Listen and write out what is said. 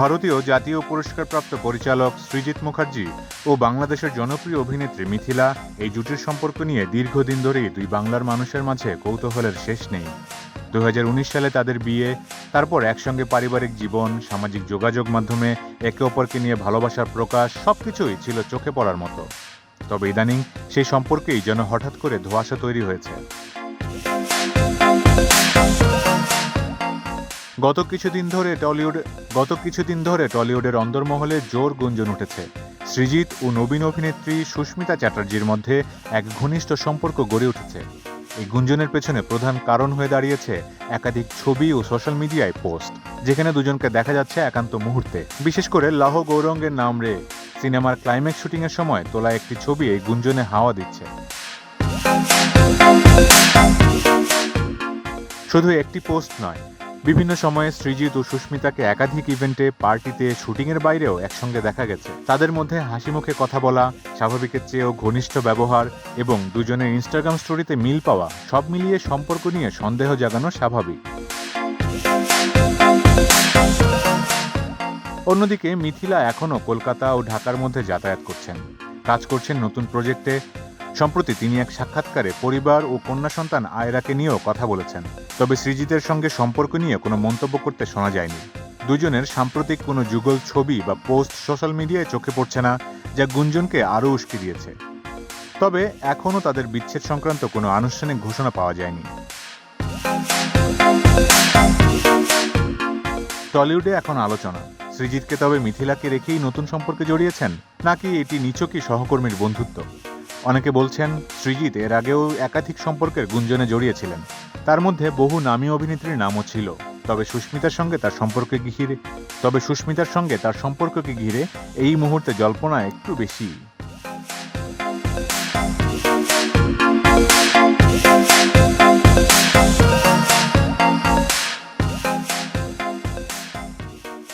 ভারতীয় জাতীয় পুরস্কারপ্রাপ্ত পরিচালক সৃজিত মুখার্জি ও বাংলাদেশের জনপ্রিয় অভিনেত্রী মিথিলা এই জুটির সম্পর্ক নিয়ে দীর্ঘদিন ধরেই দুই বাংলার মানুষের মাঝে কৌতূহলের শেষ নেই। দু হাজার উনিশ সালে তাদের বিয়ে, তারপর একসঙ্গে পারিবারিক জীবন, সামাজিক যোগাযোগ মাধ্যমে একে অপরকে নিয়ে ভালোবাসার প্রকাশ সবকিছুই ছিল চোখে পড়ার মতো। তবে ইদানিং সেই সম্পর্কেই যেন হঠাৎ করে ধোঁয়াশা তৈরি হয়েছে। গত কিছুদিন ধরে টলিউড গত কিছুদিন ধরে টলিউডের অন্দরমহলে জোর গুঞ্জন উঠেছে। সৃজিত ও নবীন অভিনেত্রী সুস্মিতা চ্যাটার্জির মধ্যে এক ঘনিষ্ঠ সম্পর্ক গড়ে উঠেছে। এই গুঞ্জনের পেছনে প্রধান কারণ হয়ে দাঁড়িয়েছে একাধিক ছবি ও সোশ্যাল মিডিয়ায় পোস্ট, যেখানে দুজনকে দেখা যাচ্ছে একান্ত মুহূর্তে। বিশেষ করে লাহ গৌরঙ্গের নাম রে। সিনেমার ক্লাইম্যাক্স শুটিংয়ের সময় তোলা একটি ছবি এই গুঞ্জনে হাওয়া দিচ্ছে। শুধু একটি পোস্ট নয় বিভিন্ন সময়ে সৃজিত ও সুস্মিতাকে একাধিক ইভেন্টে পার্টিতে শুটিংয়ের বাইরেও একসঙ্গে দেখা গেছে। তাদের মধ্যে হাসি মুখে কথা বলা, স্বাভাবিকের চেয়েও ঘনিষ্ঠ ব্যবহার এবং দুজনের ইনস্টাগ্রাম স্টোরিতে মিল পাওয়া, সব মিলিয়ে সম্পর্ক নিয়ে সন্দেহ জাগানো স্বাভাবিক। অন্যদিকে মিথিলা এখনও কলকাতা ও ঢাকার মধ্যে যাতায়াত করছেন। কাজ করছেন নতুন প্রজেক্টে সম্প্রতি তিনি এক সাক্ষাৎকারে পরিবার ও কন্যা সন্তান আয়রাকে নিয়েও কথা বলেছেন। তবে সৃজিতের সঙ্গে সম্পর্ক নিয়ে কোনো মন্তব্য করতে শোনা যায়নি। দুজনের সাম্প্রতিক কোনো যুগল ছবি বা পোস্ট সোশ্যাল মিডিয়ায় চোখে পড়ছে না, যা গুঞ্জনকে আরও উস্কে দিয়েছে। তবে এখনও তাদের বিচ্ছেদ সংক্রান্ত কোনো আনুষ্ঠানিক ঘোষণা পাওয়া যায়নি। টলিউডে এখন আলোচনা। সৃজিতকে তবে মিথিলাকে রেখেই নতুন সম্পর্কে জড়িয়েছেন, নাকি এটি নিচকই সহকর্মীর বন্ধুত্ব? অনেকে বলছেন সৃজিত এর আগেও একাধিক সম্পর্কের গুঞ্জনে জড়িয়েছিলেন। তার মধ্যে বহু নামী অভিনেত্রীর নামও ছিল। তবে সুস্মিতার সঙ্গে তার সম্পর্কে ঘিরে, তবে সুস্মিতার সঙ্গে তার সম্পর্ককে ঘিরে এই মুহূর্তে জল্পনা একটু বেশি।